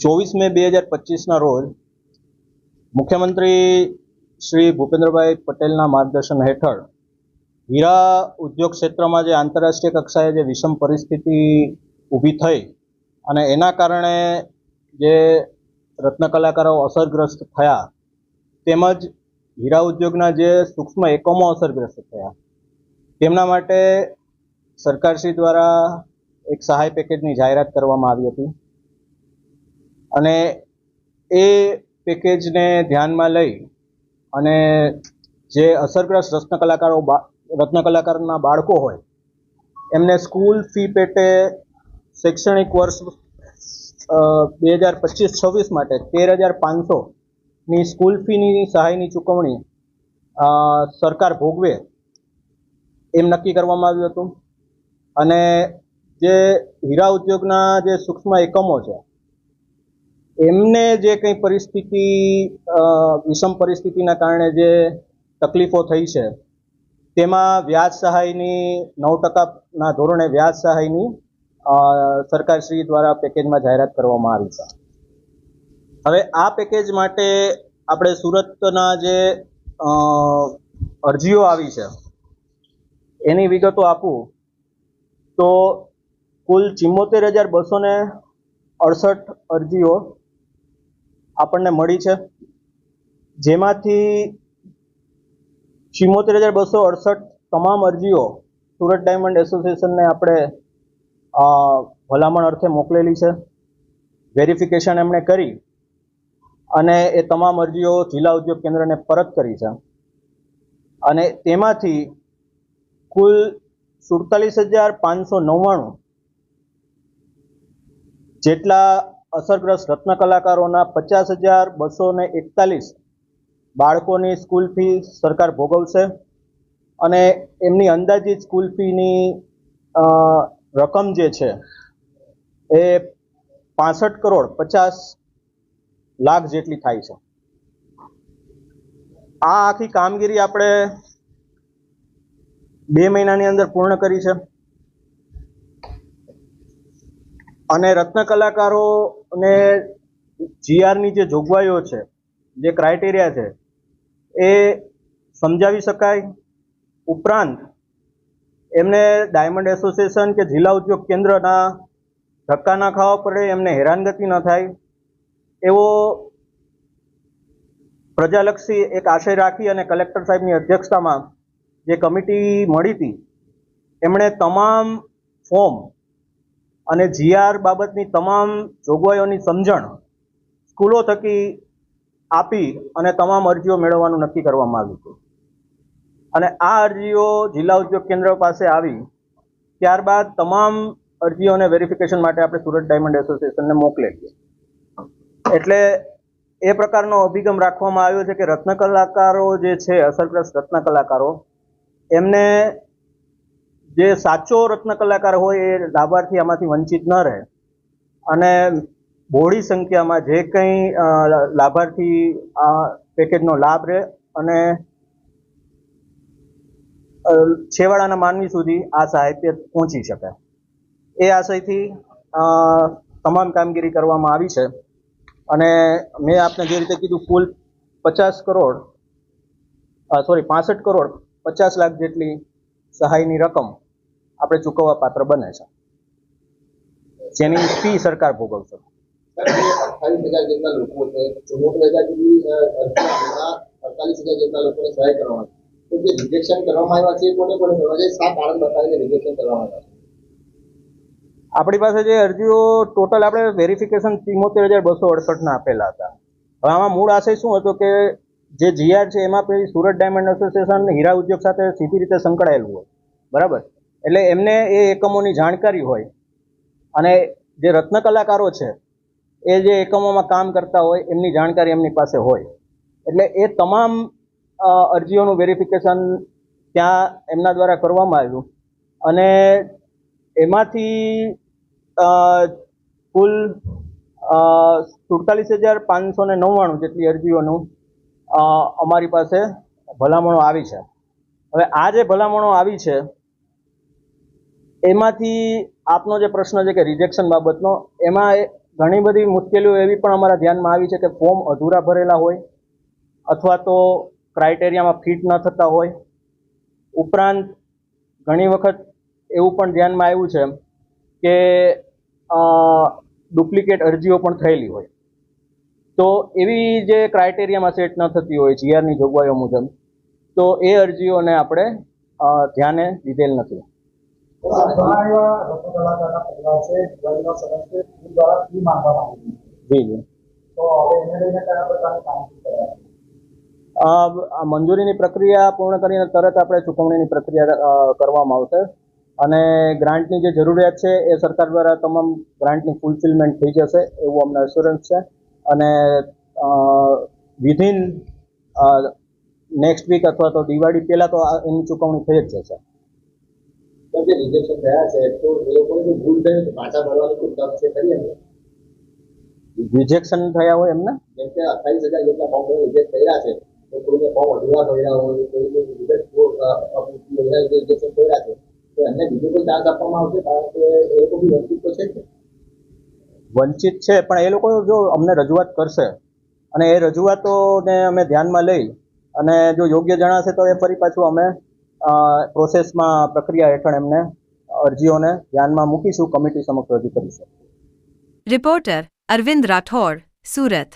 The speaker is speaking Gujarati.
ચોવીસ મે બે હજાર પચીસના રોજ મુખ્યમંત્રી શ્રી ભૂપેન્દ્રભાઈ પટેલના માર્ગદર્શન હેઠળ હીરા ઉદ્યોગ ક્ષેત્રમાં જે આંતરરાષ્ટ્રીય કક્ષાએ જે વિષમ પરિસ્થિતિ ઊભી થઈ અને એના કારણે જે રત્ન કલાકારો અસરગ્રસ્ત થયા તેમજ હીરા ઉદ્યોગના જે સૂક્ષ્મ એકમો અસરગ્રસ્ત થયા, તેમના માટે સરકારશ્રી દ્વારા એક સહાય પેકેજની જાહેરાત કરવામાં આવી હતી. અને એ પેકેજને ધ્યાનમાં લઈ અને જે અસરગ્રસ્ત રત્ન કલાકારો રત્ન કલાકારના બાળકો હોય, એમને સ્કૂલ ફી પેટે શૈક્ષણિક વર્ષ બે હજાર પચીસ છવ્વીસ માટે તેર હજાર પાંચસોની સ્કૂલ ફીની સહાયની ચૂકવણી સરકાર ભોગવે એમ નક્કી કરવામાં આવ્યું હતું. અને જે હીરા ઉદ્યોગના જે સૂક્ષ્મ એકમો છે એમને જે કંઈ પરિસ્થિતિ વિષમ પરિસ્થિતિના કારણે જે તકલીફો થઈ છે, તેમાં વ્યાજ સહાયની નવ ટકાના ધોરણે વ્યાજ સહાયની સરકારશ્રી દ્વારા પેકેજમાં જાહેરાત કરવામાં આવી છે. હવે આ પેકેજ માટે આપણે સુરતના જે અરજીઓ આવી છે, એની વિગતો આપું. તો કુલ ચિમ્મોતેર હજાર બસો અડસઠ અરજીઓ આપણને મળી છે. જેમાંથી ચિમોતેર હજાર બસો અડસઠ તમામ અરજીઓ સુરત ડાયમંડ એસોસિએશનને આપણે ભલામણ અર્થે મોકલેલી છે. વેરિફિકેશન એમણે કરી અને એ તમામ અરજીઓ જિલ્લા ઉદ્યોગ કેન્દ્રને પરત કરી છે. અને તેમાંથી કુલ સુડતાલીસ હજાર પાંચસો નવ્વાણું જેટલા અસરગ્રસ્ત રત્ન કલાકારોના પચાસ હજાર બસો ને એકતાલીસ બાળકોની સ્કૂલ ફી સરકાર ભોગવશે અને એમની અંદાજિત સ્કૂલ ફીની રકમ જે છે એ પાસઠ કરોડ પચાસ લાખ જેટલી થાય છે. આ આખી કામગીરી આપણે બે મહિનાની અંદર પૂર્ણ કરી છે. અને રત્ન કલાકારોને જીઆરની જે જોગવાઈઓ છે, જે ક્રાઇટેરિયા છે, એ સમજાવી શકાય. ઉપરાંત, એમને ડાયમંડ એસોસિએશન કે જિલ્લા ઉદ્યોગ કેન્દ્રના ધક્કા ના ખાવા પડે, એમને હેરાનગતિ ન થાય. એવો પ્રજાલક્ષી એક આશય રાખી અને કલેક્ટર સાહેબની અધ્યક્ષતામાં જે કમિટી મળી હતી, એમણે તમામ ફોર્મ અને જીઆર બાબતની તમામ જોગવાઈઓની સમજણ સ્કૂલો થકી આપી અને તમામ અરજીઓ મેળવવાનું નક્કી કરવામાં આવ્યું હતું. અને આ અરજીઓ જિલ્લા ઉદ્યોગ કેન્દ્ર પાસે આવી ત્યારબાદ તમામ અરજીઓને વેરિફિકેશન માટે આપણે સુરત ડાયમંડ એસોસિએશનને મોકલેલી. એટલે એ પ્રકારનો અભિગમ રાખવામાં આવ્યો છે કે રત્ન કલાકારો જે છે, અસરગ્રસ્ત રત્ન કલાકારો એમને જે સાચો રત્ન કલાકાર હોય એ લાભાર્થી આમાંથી વંચિત ન રહે. અને બહોળી સંખ્યામાં જે કંઈ લાભાર્થી આ પેકેજનો લાભ રહે અને છેવાડાના માનવી સુધી આ સાહિત્ય પહોંચી શકે. એ આશયથી તમામ કામગીરી કરવામાં આવી છે. અને મેં આપને જે રીતે કીધું, કુલ પચાસ કરોડ સોરી, પાસઠ કરોડ, પચાસ લાખ જેટલી સહાયની રકમ આપણે ચૂકવવા પાત્ર બને છે. જેની ફી સરકાર ભોગવશે. આપણી પાસે જે અરજીઓ ટોટલ આપણે વેરિફિકેશન ચુમ્મોતેર હજાર બસો અડસઠ ના આપેલા હતા. હવે આમાં મૂળ આશય શું હતો કે જે જીઆર છે, એમાં પેલી સુરત ડાયમંડ એસોસિએશન હીરા ઉદ્યોગ સાથે સીધી રીતે સંકળાયેલું હોય. બરાબર? એટલે એમને એ એકમોની જાણકારી હોય અને જે રત્ન કલાકારો છે, એ જે એકમોમાં કામ કરતા હોય, એમની જાણકારી એમની પાસે હોય. એટલે એ તમામ અરજીઓનું વેરિફિકેશન ત્યાં એમના દ્વારા કરવામાં આવ્યું. અને એમાંથી કુલ સુડતાલીસ હજાર પાંચસો ને નવ્વાણું જેટલી અરજીઓનું અમારી પાસે ભલામણો આવી છે. હવે આ જે ભલામણો આવી છે, એમાંથી આપનો જે પ્રશ્ન છે કે રિજેક્શન બાબતનો, એમાં ઘણી બધી મુશ્કેલીઓ એવી પણ અમારા ધ્યાનમાં આવી છે કે ફોર્મ અધૂરા ભરેલા હોય, અથવા તો ક્રાઇટેરિયામાં ફિટ ન થતા હોય. ઉપરાંત ઘણી વખત એવું પણ ધ્યાનમાં આવ્યું છે કે ડુપ્લિકેટ અરજીઓ પણ થયેલી હોય. તો એવી જે ક્રાઇટેરિયામાં સેટ ન થતી હોય જીઆરની જોગવાઈઓ મુજબ, તો એ અરજીઓને આપણે ધ્યાને લીધેલ નથી. મંજૂરીની પ્રક્રિયા પૂર્ણ કરીને તરત આપણે ચૂકવણીની પ્રક્રિયા કરવામાં આવશે. અને ગ્રાન્ટની જે જરૂરિયાત છે, એ સરકાર દ્વારા તમામ ગ્રાન્ટની ફૂલફિલમેન્ટ થઈ જશે, એવું અમને અશ્યોરન્સ છે. અને વિધિન નેક્સ્ટ વીક અથવા તો દિવાળી પહેલાં તો એની ચૂકવણી થઈ જ જશે. રિજેક્શન થયા છે તો એ લોકોને ભૂલ થઈ તો પાછા ભરવાની છે રિજેક્શન થયા હોય એમને? જેમ કે અઠ્ઠાવીસ હજાર જેટલા ફોર્મ રિજેક્ટ થયા છે તો કોઈને ફોર્મ અધૂરા ભર્યા હોય કોઈને રિજેક્ટ રિજેક્શન છે તો એમને બીજો કોઈ ચાન્સ આપવામાં આવશે કારણ કે એ લોકો બી તો છે જ. વંચિત છે, પણ એ લોકો જો અમને રજૂઆત કરશે અને એ રજૂઆતોને અમે ધ્યાનમાં લઈ અને જો યોગ્ય જણાશે તો એ ફરી પાછું અમે પ્રોસેસમાં પ્રક્રિયા હેઠળ એમને અરજીઓને ધ્યાનમાં મૂકીશું, કમિટી સમક્ષ રજૂ કરીશું. રિપોર્ટર અરવિંદ રાઠોડ સુરત